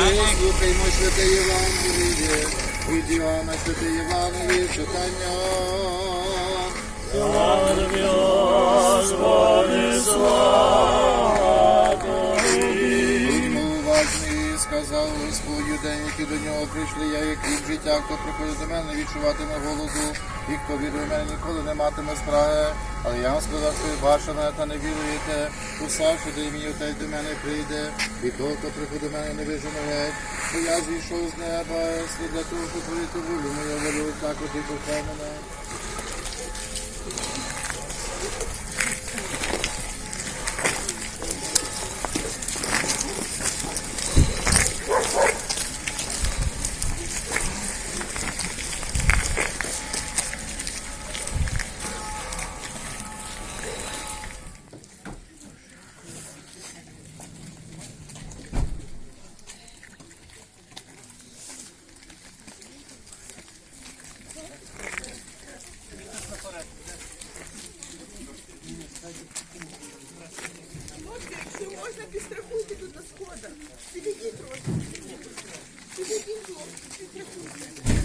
Вислухаймо святе Євангеліє, від Іоанна святе Євангеліє, читання. Будьмо сказав Господь юдей, які до нього прийшли, я є хліб життя, хто приходить до мене, відчуватиме голоду, і хто вірує мене, ніколи не матиме спраги. Але я вам сказав, що ви бачите, та не віруєте, усе, що де мій отець до мене прийде, і того, хто приходить до мене, не вижене геть. Бо я зійшов з неба, слід для того, щоб творити волю мою волю, так от і послав мене. Якщо можна, підстрахуйте тут на сходах. Підійдіть трошки. Підстрахуйте.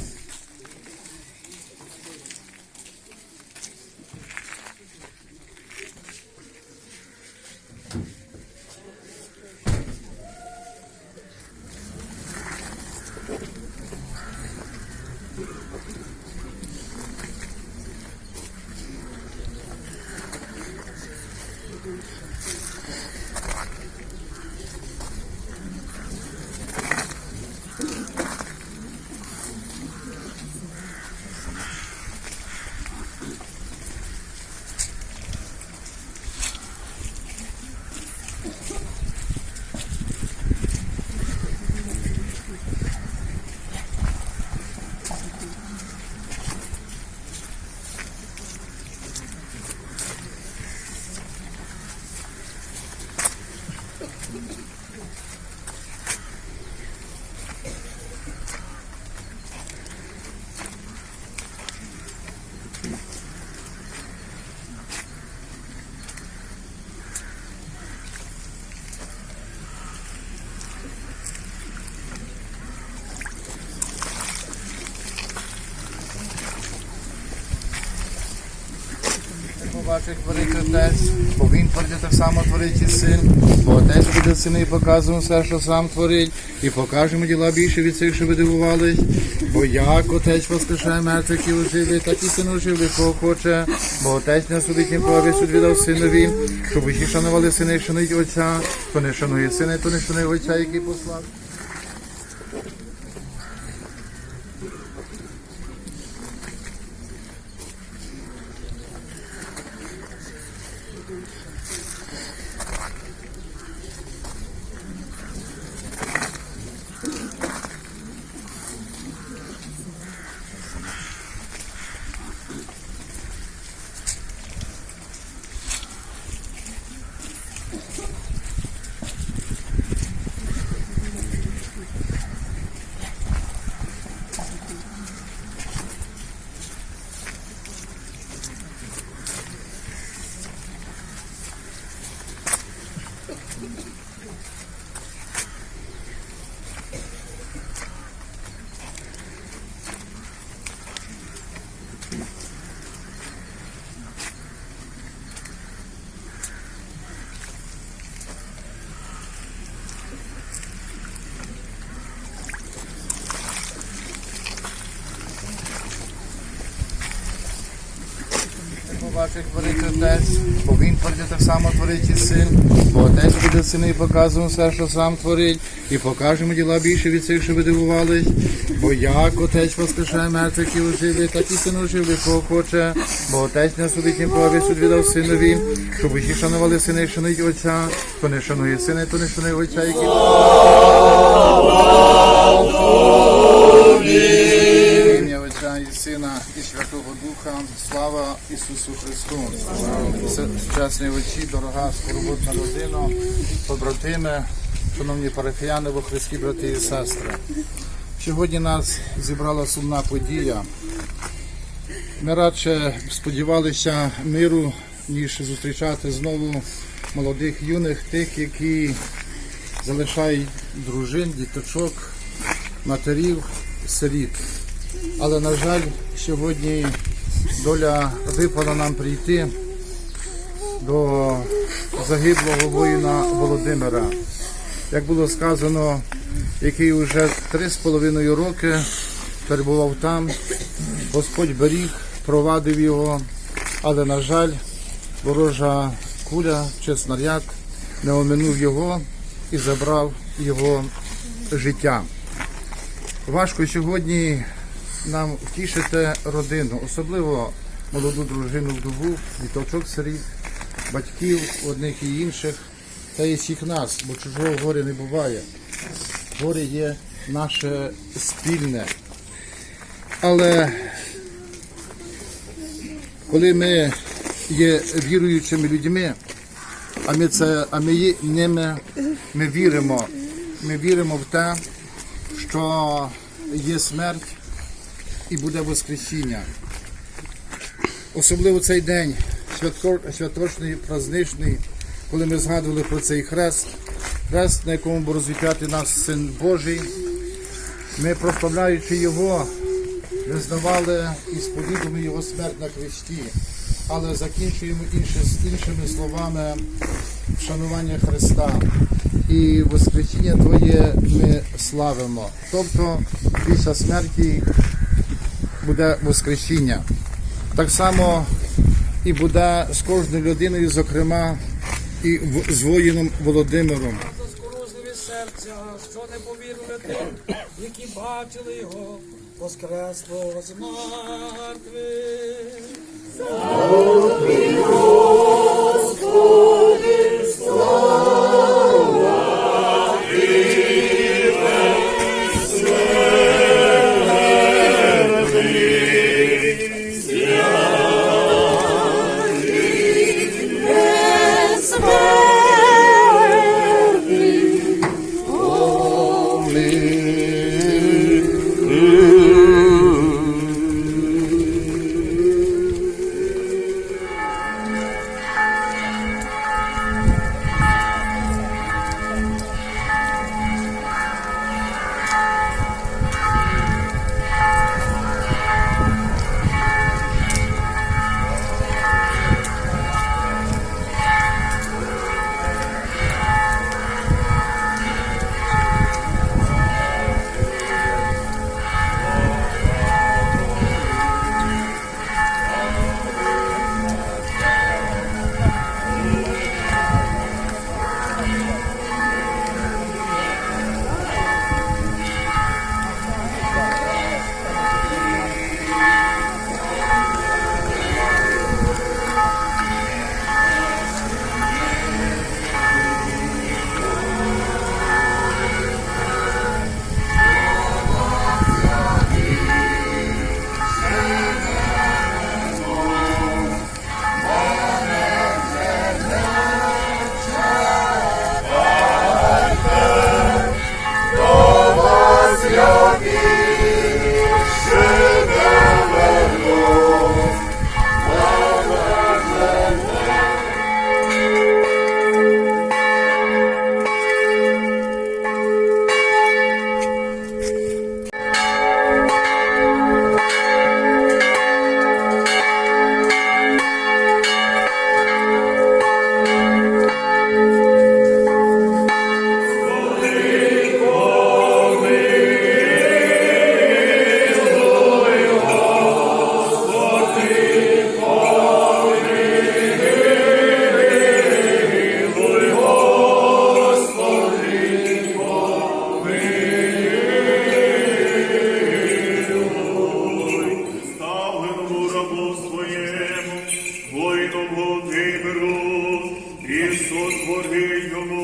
Побачить творить отець, бо він творить так само творить і син, бо отець буде сини і показує все, що сам творить, і покажемо діла більше від цих, що ви дивувались. Бо як отець воскрешає мертвих і оживить, так і син оживить, кого хоче, бо отець не судить нікого, весь суд віддав синові, щоб усі шанували сина і шанують отця, хто не шанує сина, то не шанує отця, який послав. Побачить творить отець, бо він творить так само творить і син, бо отець буде сини і показує все, що сам творить, і покажемо діла більше від цих, що ви дивувались. Бо як отець воскрешає мертвих і оживить, так і син оживить, кого хоче, бо отець не судить нікого, суд віддав синові, щоб усі шанували сина і шанують отця, хто не шанує сина, то не шанує отця, який Сина і Святого Духа. Слава Ісусу Христу. Сучасні очі, дорога скорботна родина, побратими, шановні парафіяни во Христі, брати і сестри. Сьогодні нас зібрала сумна подія. Ми радше сподівалися миру, ніж зустрічати знову молодих юних, тих, які залишають дружин, діточок, матерів, сиріт. Але, на жаль, сьогодні доля випала нам прийти до загиблого воїна Володимира. Як було сказано, який вже три з половиною роки перебував там, Господь беріг, провадив його, але, на жаль, ворожа куля чи снаряд не оминув його і забрав його життя. Важко сьогодні нам втішити родину, особливо молоду дружину вдову, діточок сиріт, батьків одних і інших, та й всіх нас, бо чужого горя не буває. Горе є наше спільне. Але коли ми є віруючими людьми, а ми це, а ми ними, ми віримо. Ми віримо в те, що є смерть і буде Воскресіння. Особливо цей день, святочний, праздничний, коли ми згадували про цей хрест, хрест, на якому був розвіп'ятий наш Син Божий. Ми, прославляючи Його, визнавали і сповідуємо Його смерть на хресті, але закінчуємо інше, іншими словами вшанування Христа. І Воскресіння Твоє ми славимо. Тобто після смерті буде Воскресіння. Так само і буде з кожною людиною, зокрема, і в- з воїном Володимиром. серця, що не повірили тим, які бачили його, воскресло з мертвих. Ставленому воїну Ісус, і сотвори йому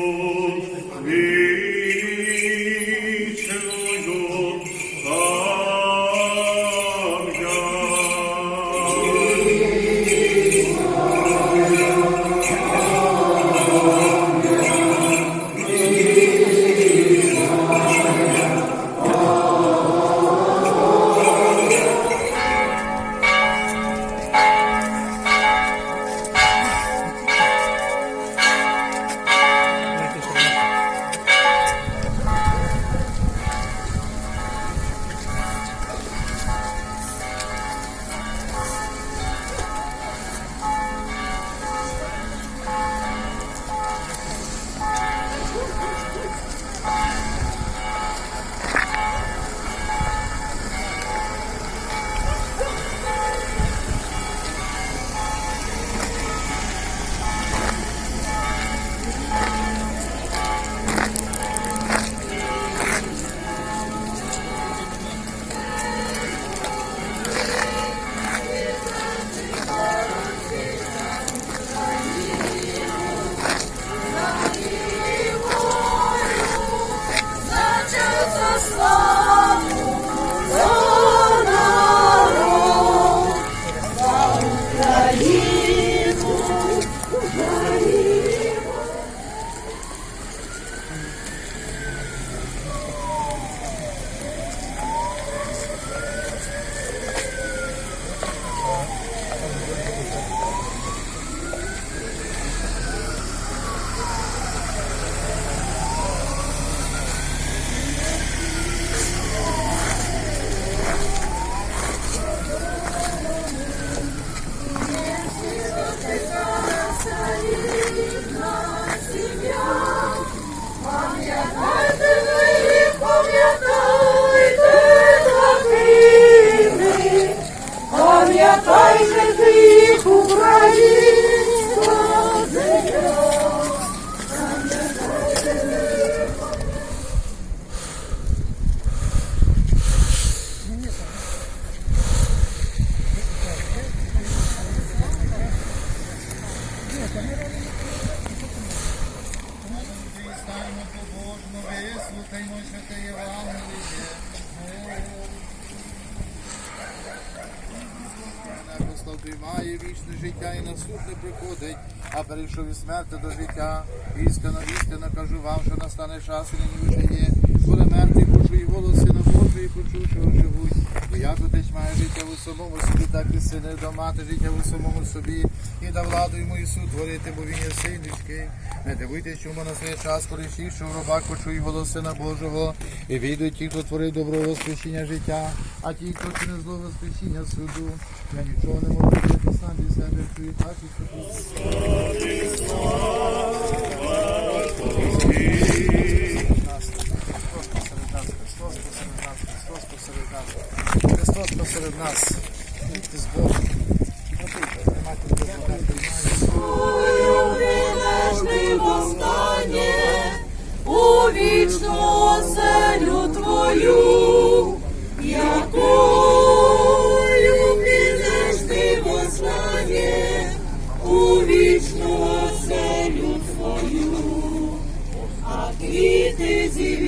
життя і на суд не приходить, а перейшов із смерти до життя. Істинно, істинно кажу вам, що настане час і нині вже є, коли мертві почують голос Сина Божий, почувши оживуть. Бо як отець має життя у самому собі, так і сини до мати життя у самому собі, і да владу йому Ісу творити, бо він є син людський. Не дивуйтесь, чому настає час, коли що в робах почують голос Сина Божого, і війдуть ті, хто творив доброго воскресіння життя, а ті, хто чи не зло воскресіння суду. Я нічого не можу робити сам від себе, чую так і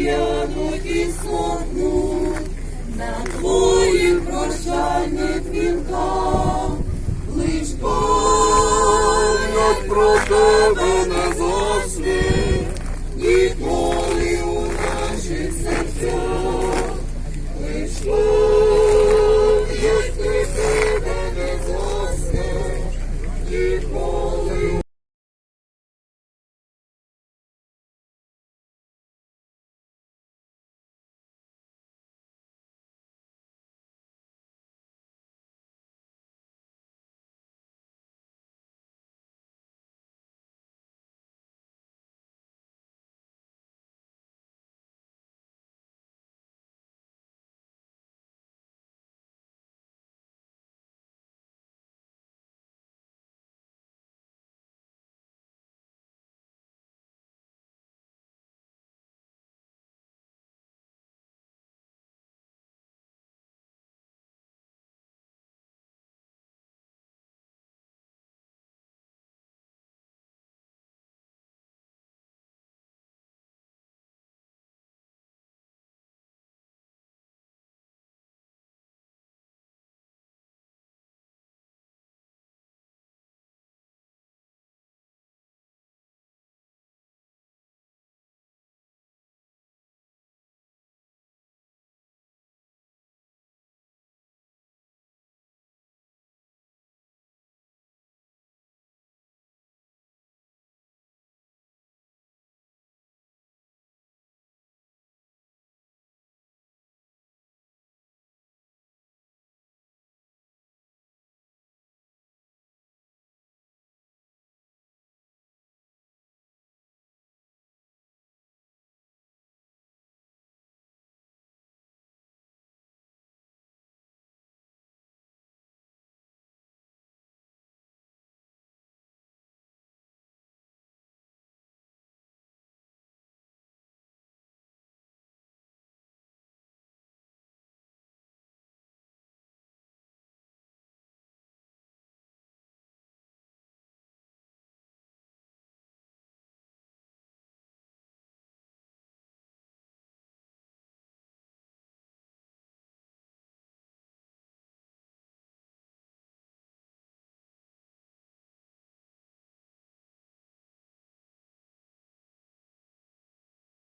зів'януть і сохнуть